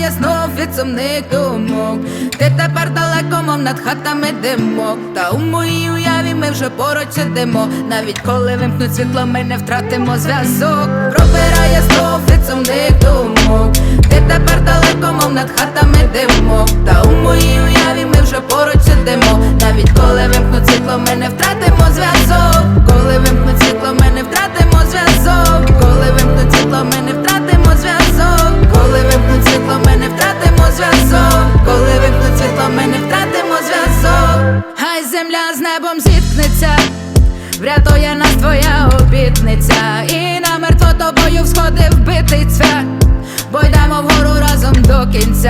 пробирає знов від сумних думок. Ти тепер далеко, мов над хатами димок. Та у моїй уяві ми вже поруч сидимо. Навіть коли вимкнуть світло, ми не втратимо зв'язок. Пробирає знов від сумних думок. Ти тепер далеко, мов над хатами димок. Та у моїй уяві ми вже поруч сидимо. Навіть коли вимкнуть світло, ми не втратимо зв'язок.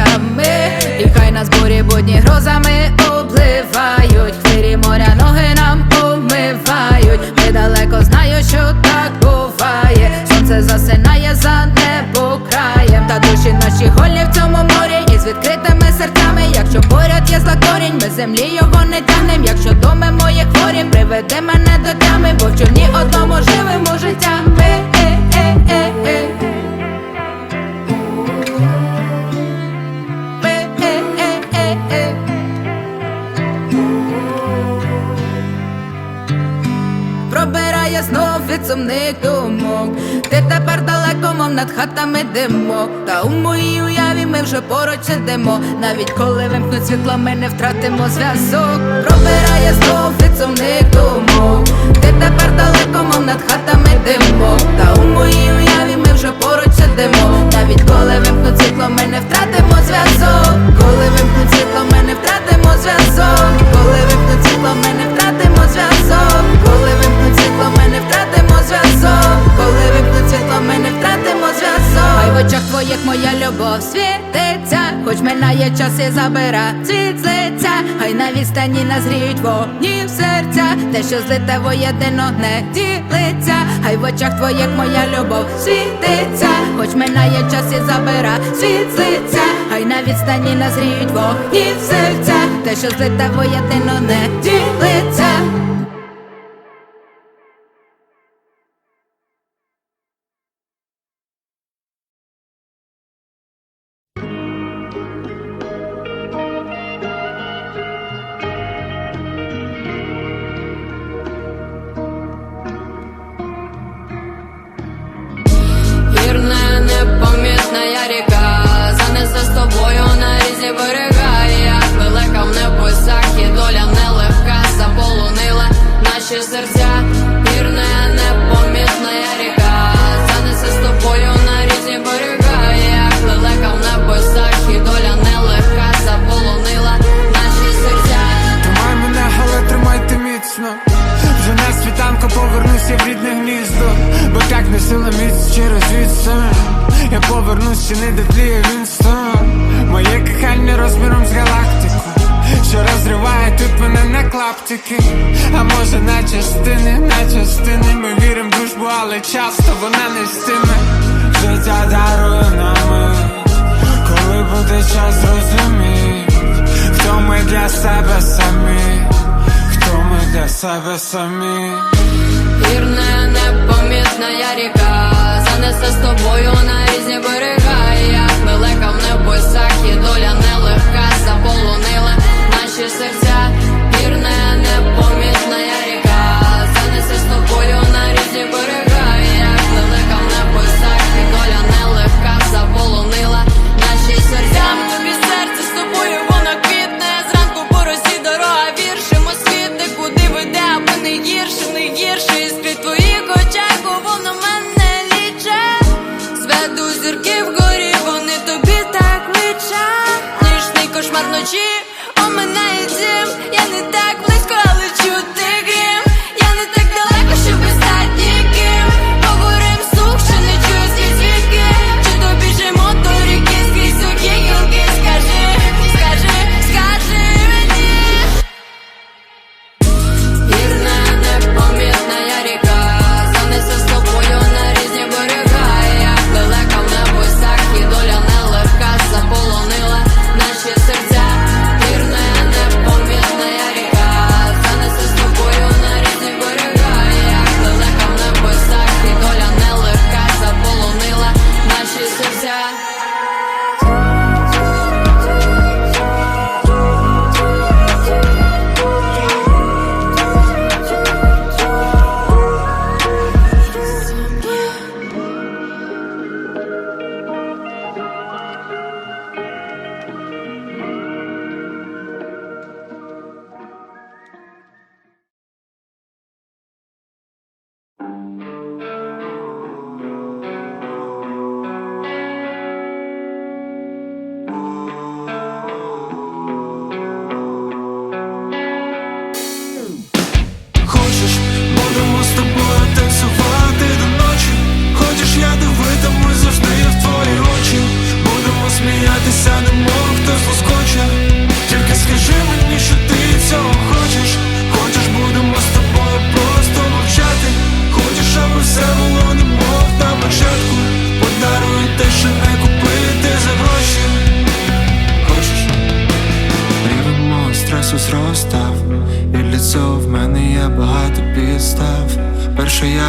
До І хай нас бурі будні грозами обливають. Хвирі моря ноги нам умивають. Ми далеко знаю, що так буває. Сонце засинає за небо краєм. Та душі наші голі в цьому морі. І з відкритими серцями Якщо поряд є зла корінь, ми землі його не тягнем. Якщо доми мої хворі, приведи мене до тями Бо в човні одному живемо життями е, сумних думок. Ти тепер далеко, мов над хатами димок Та у моїй уяві ми вже поруч сидимо. Навіть коли вимкнуть світло, ми не втратимо зв'язок. Пробирає знов від сумних думок. Ти тепер далеко, мов над хатами димок Та у моїй уяві ми вже поруч сидимо. Навіть коли вимкнуть світло, ми не втратимо зв'язок. Коли вимкнуть світло, ми не час забира лиця Хай на відстані назріють вогні в серця. Те, що злите воєдино не ділиться. Хай в очах твоїх моя любов світиться. Хоч минає час і забира. Світ з лиця Хай на відстані назріють вогні в серця. Те, що злите воєдино не ділиться різні берега Як далека в небесах і доля нелегка. Заполонила наші серця. Вірна, непомітна я ріка. Занесе з тобою на різні берега Як далека в небесах і доля нелегка. Заполонила наші серця. Тримай мене, але тримайте міцно. Вже на світанку повернуся в рідне гніздо, бо так не сила міць через відстань. Я повернусь ще не дотліє Вінстон. Моє кохання розміром з галактику, що розриває тут мене на клаптики. А може на частини, на частини. Ми віримо в дружбу, але часто вона не стиме. Життя дарує нами, коли буде час зрозуміть, хто ми для себе самі, для себе самі. Вірне, непомітна ріка Занесе з тобою на різні берега Як далека в небосах, і доля нелегка Заполонила наші серця вірне, непомітна я не під твоїх очах, воно мене ліче. Зведу зірки вгорі, вони тобі так личать. Ніжний кошмар вночі,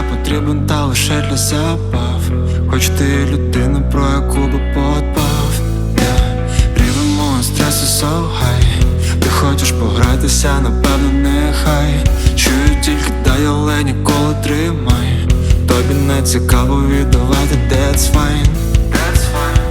я потрібен та лише для забав. Хоч ти людина, про яку би подбав. Yeah. Рівень мого стресу so high. Ти хочеш погратися, напевно, нехай. Чую тільки дай, але ніколи тримай Тобі не цікаво віддавати, that's fine. That's fine.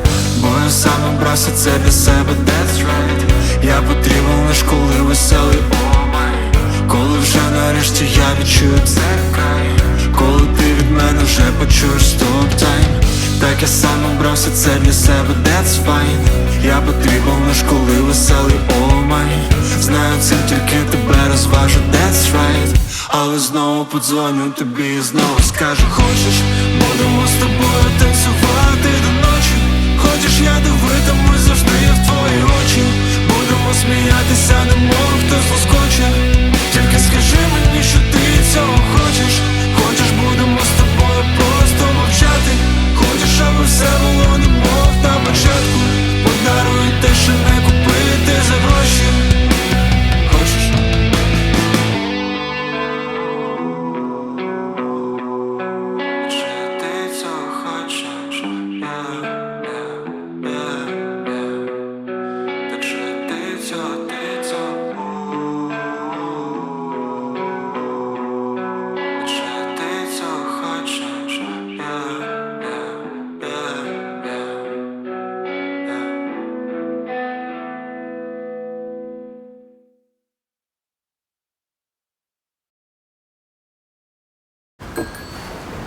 Бо я сам обрався це для себе, that's right. Я потрібен лиш коли веселий, о май Коли вже нарешті я відчую це край Коли ти від мене вже почуєш стоп тайм. Так я сам обрався це для себе, that's fine. Я потрібен лиш коли веселий, о май Знаю, це тільки тебе розважу, that's right. Але знову подзвоню тобі і знову скажу Хочеш, будемо з тобою танцювати? до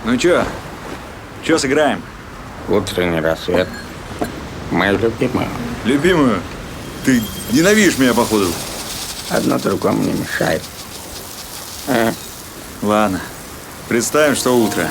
Ну чё? Чё сыграем? Утренний рассвет. Мою любимую. Любимую? Ты ненавидишь меня, походу. Одно другому не мешает. А, Ладно. Представим, что утро.